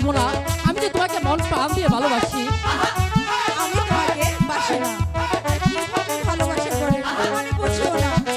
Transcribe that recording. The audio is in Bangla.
রাখব না আমি যে তোমাকে মন প্রাণ দিয়ে ভালোবাসি, আমি তোমাকে বাসি না। ভালোবাসি করে বুঝিও না?